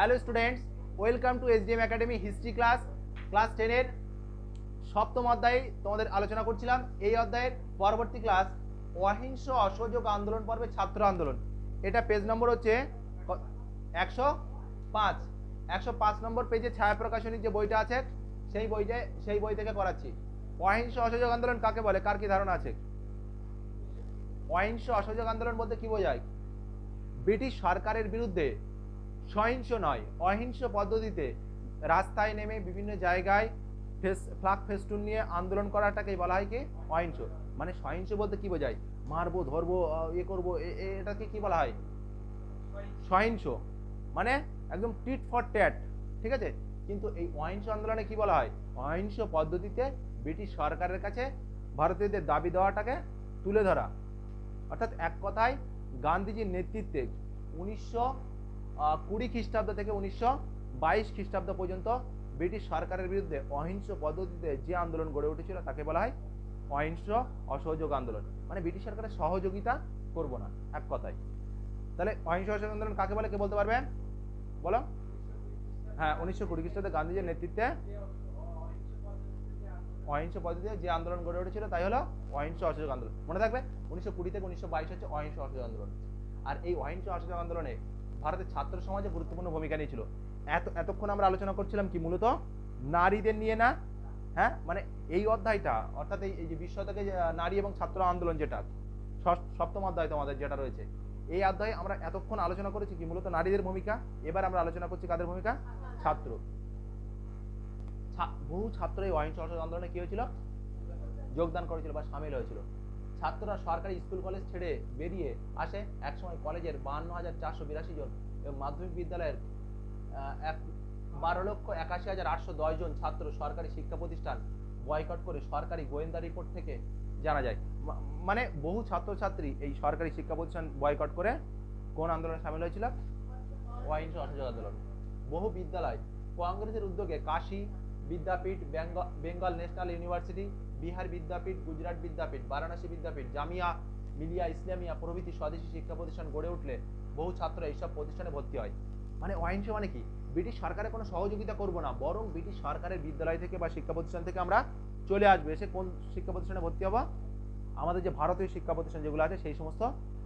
Hello students, welcome to SDM academy history class class টেনের সপ্তম অধ্যায়ে তোমাদের আলোচনা করছিলাম। এই অধ্যায়ের পরবর্তী ক্লাস, অহিংস অসহযোগ আন্দোলন পর্বে ছাত্র আন্দোলন। এটা পেজ নম্বর হচ্ছে একশো পাঁচ। একশো পাঁচ নম্বর পেজে ছায়া প্রকাশনীর যে বইটা আছে, সেই বইটা, সেই বই থেকে করাচ্ছি। অহিংস অসহযোগ আন্দোলন কাকে বলে? কার কি ধারণা আছে? অহিংস অসহযোগ আন্দোলন বলতে কি বোঝায়? ব্রিটিশ সরকারের বিরুদ্ধে সহিংস নয়, অহিংস পদ্ধতিতে রাস্তায় নেমে বিভিন্ন জায়গায় ফেস, ফ্লাগ ফেস্টুন নিয়ে আন্দোলন করাটাকেই বলা হয় কি? অহিংস। মানে সহিংস বলতে কি বোঝায়? মারবো, ধরবো ইয়ে করব এটাকে কি বলা হয়? সহিংস। মানে একদম টিট ফর ট্যাট, ঠিক আছে? কিন্তু এই অহিংস আন্দোলনে কি বলা হয়? অহিংস পদ্ধতিতে ব্রিটিশ সরকারের কাছে ভারতীয়দের দাবি দেওয়াটাকে তুলে ধরা। অর্থাৎ এক কথায় গান্ধীজির নেতৃত্বে উনিশশো কুড়ি খ্রিস্টাব্দ থেকে উনিশশো বাইশ খ্রিস্টাব্দ পর্যন্ত ব্রিটিশ সরকারের বিরুদ্ধে অহিংস পদ্ধতিতে যে আন্দোলন গড়ে উঠেছিল, তাকে বলা হয় অহিংস অসহযোগ আন্দোলন। মানে ব্রিটিশ সরকারের সহযোগিতা করব না, এক কথায়। তাহলে অহিংস অসহযোগ আন্দোলন কাকে বলে, কে বলতে পারবে বলো। হ্যাঁ উনিশশো কুড়ি খ্রিস্টাব্দে গান্ধীজির নেতৃত্বে অহিংস পদ্ধতিতে যে আন্দোলন গড়ে উঠেছিল, তাই হলো অহিংস অসহযোগ আন্দোলন। মনে থাকবে, উনিশশো কুড়ি থেকে উনিশশো বাইশ হচ্ছে অহিংস অসহযোগ আন্দোলন। আর এই অহিংস অসহযোগ আন্দোলনে ভারতের ছাত্র সমাজে গুরুত্বপূর্ণ ভূমিকা নিয়েছিল। এত, এতক্ষণ আমরা আলোচনা করছিলাম কি মূলত? নারীদের নিয়ে না হ্যাঁ? মানে এই অধ্যায়টা, অর্থাৎ এই যে বিশ্ব থেকে নারী এবং ছাত্র আন্দোলন যেটা সপ্তম অধ্যায় তোমাদের যেটা রয়েছে, এই অধ্যায়ে আমরা এতক্ষণ আলোচনা করেছি কি মূলত নারীদের ভূমিকা, এবার আমরা আলোচনা করছি কাদের ভূমিকা? ছাত্র। বহু ছাত্র এই অহিংস আন্দোলনে কি হয়েছিল? যোগদান করেছিল বা সামিল হয়েছিল। ছাত্ররা সরকারি স্কুল কলেজ ছেড়ে বেরিয়ে আসে। একসময় কলেজের বান্ন হাজার চারশো বিরাশি জন এবং মাধ্যমিক বিদ্যালয়ের এক বারো লক্ষ একাশি হাজার আটশো দশ জন ছাত্র সরকারি শিক্ষা প্রতিষ্ঠান বয়কট করে সরকারি গোয়েন্দা রিপোর্ট থেকে জানা যায়। মানে বহু ছাত্রছাত্রী এই সরকারি শিক্ষা প্রতিষ্ঠান বয়কট করে কোন আন্দোলনে সামিল হয়েছিল। অহিংস অসহযোগ আন্দোলন। বহু বিদ্যালয় কংগ্রেসের উদ্যোগে Kashi Vidyapith Bengal National University, Bihar Vidyapith, Gujarat Vidyapith, Varanasi Vidyapith, Jamia Millia Islamia প্রভৃতি স্বদেশী শিক্ষা প্রতিষ্ঠান গড়ে উঠলে বহু ছাত্র এইসব প্রতিষ্ঠানে ভর্তি হয়। মানে অহিংস মানে কি? ব্রিটিশ সরকারের কোনো সহযোগিতা করব না, বরং ব্রিটিশ সরকারের বিদ্যালয় থেকে বা শিক্ষা প্রতিষ্ঠান থেকে আমরা চলে আসব। এসে কোন শিক্ষা প্রতিষ্ঠানে ভর্তি হব? আমাদের যে ভারতীয় শিক্ষা প্রতিষ্ঠান যেগুলো আছে, সেই সমস্ত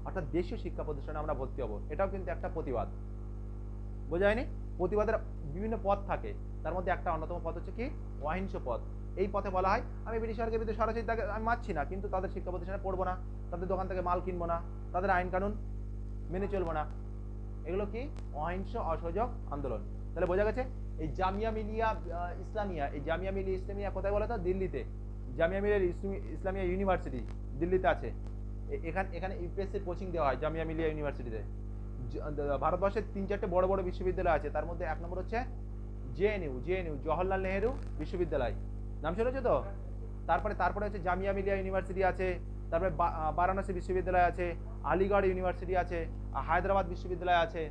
অর্থাৎ দেশীয় শিক্ষা প্রতিষ্ঠানে আমরা ভর্তি হব। এটাও কিন্তু একটা প্রতিবাদ। বোঝা যায়নি? প্রতিবাদের বিভিন্ন পথ থাকে। তার মধ্যে একটা অন্যতম পথ হচ্ছে কি? অহিংস পথ। এই পথে বলা হয়, আমি ব্রিটিশ সরকারের বিরুদ্ধে সরাসরি তাকে, আমি মারছি না, কিন্তু তাদের শিক্ষা প্রতিষ্ঠানে পড়ব না, তাদের দোকান থেকে মাল কিনবো না, তাদের আইন কানুন মেনে চলবো না। এগুলো কি? অহিংস অসহযোগ আন্দোলন। তাহলে বোঝা গেছে, এই জামিয়া মিলিয়া ইসলামিয়া, এই জামিয়া মিলিয়া, ইসলামিয়া কোথায় বলো তো দিল্লিতে। জামিয়া মিলিয়া ইসলামি- ইসলামিয়া ইউনিভার্সিটি দিল্লিতে আছে। এখানে এখানে ইউপিএসসির কোচিং দেওয়া হয় জামিয়া মিলিয়া ইউনিভার্সিটিতে। ভারতবর্ষের তিন চারটে বড় বড় বিশ্ববিদ্যালয় আছে। তার মধ্যে এক নম্বর হচ্ছে জেএনইউ জেএনইউ জওহরলাল নেহেরু বিশ্ববিদ্যালয়। নাম শুনেছো তো? তারপরে তারপরে হচ্ছে জামিয়া মিলিয়া ইউনিভার্সিটি আছে, তারপরে বারাণসী বিশ্ববিদ্যালয় আছে, আলিগড় ইউনিভার্সিটি আছে হায়দ্রাবাদ বিশ্ববিদ্যালয় আছে।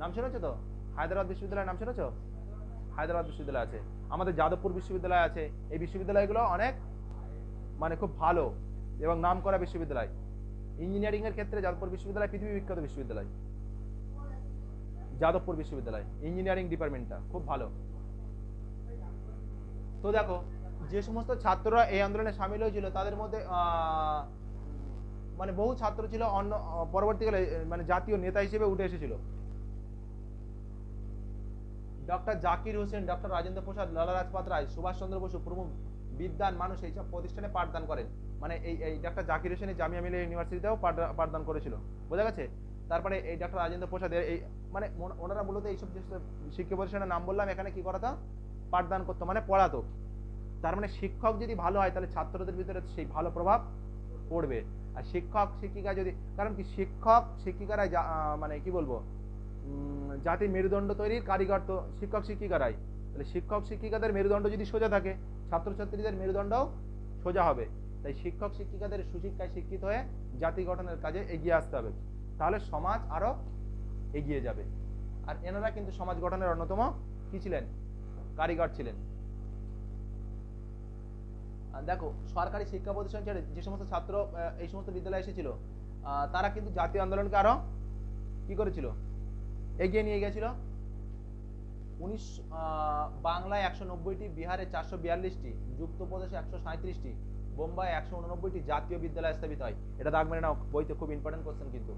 নাম শুনেছো তো? হায়দ্রাবাদ বিশ্ববিদ্যালয়ের নাম শুনেছো? হায়দ্রাবাদ বিশ্ববিদ্যালয় আছে। আমাদের যাদবপুর বিশ্ববিদ্যালয় আছে। এই বিশ্ববিদ্যালয়গুলো অনেক মানে খুব ভালো এবং নাম করা বিশ্ববিদ্যালয়। ইঞ্জিনিয়ারিংয়ের ক্ষেত্রে যাদবপুর বিশ্ববিদ্যালয় পৃথিবী বিখ্যাত বিশ্ববিদ্যালয়। যাদবপুর বিশ্ববিদ্যালয় ইঞ্জিনিয়ারিং ডিপার্টমেন্টটা খুব ভালো। তো দেখো, যে সমস্ত ছাত্ররা এই আন্দোলনে সামিল হয়েছিল, তাদের মধ্যে মানে বহু ছাত্র ছিল, অন্য, পরবর্তীকালে মানে জাতীয় নেতা হিসেবে উঠে এসেছিল। ডক্টর জাকির হোসেন, ডক্টর রাজেন্দ্র প্রসাদ, লালা রাজপাত রায় সুভাষচন্দ্র বসু প্রমুখ বিদ্যান মানুষ এইসব প্রতিষ্ঠানে পাঠদান করেন। মানে এই এই জাকির হোসেন জামিয়া মিলিয়া ইউনিভার্সিটিতেও পাঠদান করেছিল। বোঝা গেছে? তারপরে এই ডক্টর রাজেন্দ্র প্রসাদ এই মানে ওনারা মূলত এইসব যে শিক্ষা প্রতিষ্ঠানের নাম বললাম, এখানে কি করাতো? পাঠদান করতো মানে পড়াতো। তার মানে শিক্ষক যদি ভালো হয়, তাহলে ছাত্রদের ভিতরে সেই ভালো প্রভাব পড়বে। আর শিক্ষক, শিক্ষিকা যদি, কারণ কি শিক্ষক, শিক্ষিকারাই মানে কি বলব? জাতির মেরুদণ্ড তৈরির কারিগর তো শিক্ষক, শিক্ষিকারাই। তাহলে শিক্ষক, শিক্ষিকাদের মেরুদণ্ড যদি সোজা থাকে, ছাত্রছাত্রীদের মেরুদণ্ডও সোজা হবে। তাই শিক্ষক, শিক্ষিকাদের সুশিক্ষায় শিক্ষিত হয়ে জাতি গঠনের কাজে এগিয়ে আসতে হবে। তাহলে সমাজ আরও এগিয়ে যাবে। আর এনারা কিন্তু সমাজ গঠনের অন্যতম কি ছিলেন? কারিগর ছিলেন। দেখো, সরকারি শিক্ষা প্রতিষ্ঠান ছেড়ে যে সমস্ত ছাত্র এই সমস্ত বিদ্যালয়ে এসেছিল তারা কিন্তু জাতীয় আন্দোলনকে আরও কি করেছিল? এগিয়ে নিয়ে গেছিল। উনিশ বাংলায় একশো নব্বইটি, বিহারে চারশো বিয়াল্লিশটি, যুক্তপ্রদেশে একশো সাঁত্রিশটি বোম্বাই একশো উননব্বইটি জাতীয় বিদ্যালয় স্থাপিত হয়। এটা দাগ মেরে নাও, বইতে খুব ইম্পর্টেন্ট কোশ্চেন কিন্তু।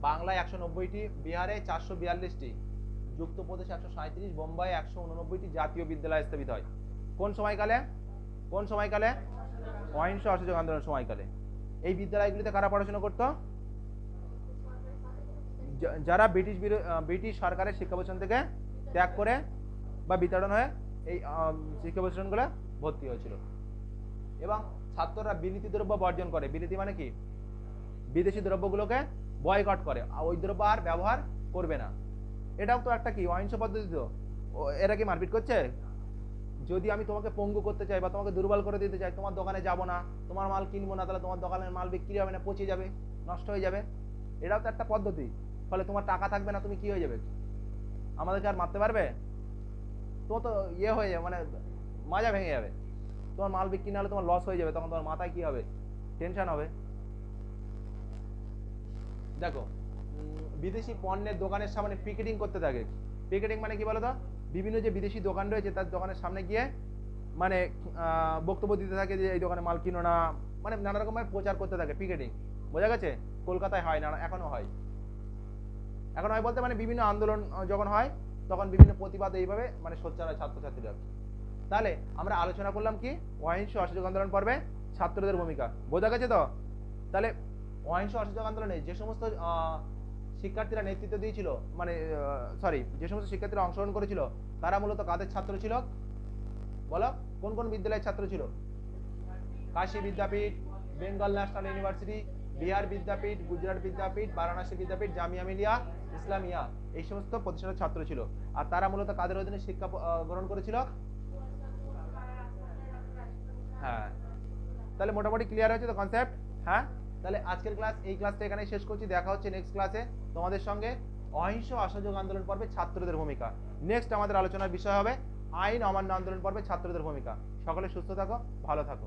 বাংলায় একশো নব্বইটি, বিহারে চারশো বিয়াল্লিশটি, যুক্তপ্রদেশে একশো সাঁত্রিশ বোম্বাই একশো উননব্বইটি জাতীয় বিদ্যালয় স্থাপিত হয়। কোন সময়কালে? কোন সময়কালে? অহিংস অসহযোগ আন্দোলন সময়কালে। এই বিদ্যালয়গুলিতে কারা পড়াশোনা করতো? যারা ব্রিটিশ ব্রিটিশ সরকারের শিক্ষা প্রতিষ্ঠান থেকে ত্যাগ করে বা বিতাড়ন হয়ে এই শিক্ষা প্রতিষ্ঠানগুলো ভর্তি হয়েছিল। এবং ছাত্ররা বিলিতি দ্রব্য বর্জন করে। বিলিতি মানে কি? বিদেশি দ্রব্যগুলোকে বয়কট করে। ওই দ্রব্য আর ব্যবহার করবে না। এটাও তো একটা কি, অহিংস পদ্ধতি তো? এরা কি মারপিট করছে? যদি আমি তোমাকে পঙ্গু করতে চাই বা তোমাকে দুর্বল করে দিতে চাই, তোমার দোকানে যাব না, তোমার মাল কিনবো না, তাহলে তোমার দোকানের মাল বিক্রি হবে না, পচে যাবে, নষ্ট হয়ে যাবে। এটাও তো একটা পদ্ধতি। ফলে তোমার টাকা থাকবে না, তুমি কি হয়ে যাবে? আমাদেরকে আর মারতে পারবে? তোমার তো ইয়ে হয়ে যাবে মানে মাজা ভেঙে যাবে। তোমার মাল বিক্রি না হলে তোমার লস হয়ে যাবে, তখন তোমার মাথায় কি হবে? টেনশন হবে। দেখো বিদেশি পণ্যের দোকানের সামনে পিকেটিং করতে থাকে। পিকেটিং মানে কি বলো তো বিভিন্ন যে বিদেশি দোকান রয়েছে, তার দোকানের সামনে গিয়ে মানে বক্তব্য দিতে থাকে যে, এই দোকানে মাল কিনো না মানে নানা রকমের প্রচার করতে থাকে পিকেটিং বোঝা গেছে? কলকাতায় হয় না এখনও হয়। এখন হয় বলতে মানে বিভিন্ন আন্দোলন যখন হয়, তখন বিভিন্ন প্রতিবাদ এইভাবে মানে সোচ্চার হয় ছাত্রছাত্রীরা। তাহলে আমরা আলোচনা করলাম কি, অহিংস অসহযোগ আন্দোলন পর্বে ছাত্রদের ভূমিকা। বোঝা গেছে তো? তাহলে অহিংস অসহযোগ আন্দোলনে যে সমস্ত শিক্ষার্থীরা নেতৃত্ব দিয়েছিল মানে সরি যে সমস্ত শিক্ষার্থীরা অংশগ্রহণ করেছিল, তারা মূলত কাদের ছাত্র ছিল? বলো, কোন কোন বিদ্যালয়ের ছাত্র ছিল? Kashi Vidyapith, Bengal National University, Bihar Vidyapith, Gujarat Vidyapith, Varanasi Vidyapith, Jamia Millia, Islamia, এই সমস্ত প্রতিষ্ঠানের ছাত্র ছিল। আর তারা মূলত কাদের অধীনে শিক্ষা গ্রহণ করেছিল? হ্যাঁ। তাহলে মোটামুটি ক্লিয়ার হয়েছে তো কনসেপ্ট হ্যাঁ? তাহলে আজকের ক্লাস এই ক্লাসটা এখানে শেষ করছি। দেখা হচ্ছে নেক্সট ক্লাসে তোমাদের সঙ্গে অহিংস অসহযোগ আন্দোলন পর্বে ছাত্রদের ভূমিকা। নেক্সট আমাদের আলোচনার বিষয় হবে আইন অমান্য আন্দোলন পর্বে ছাত্রদের ভূমিকা। সকলে সুস্থ থাকো, ভালো থাকো।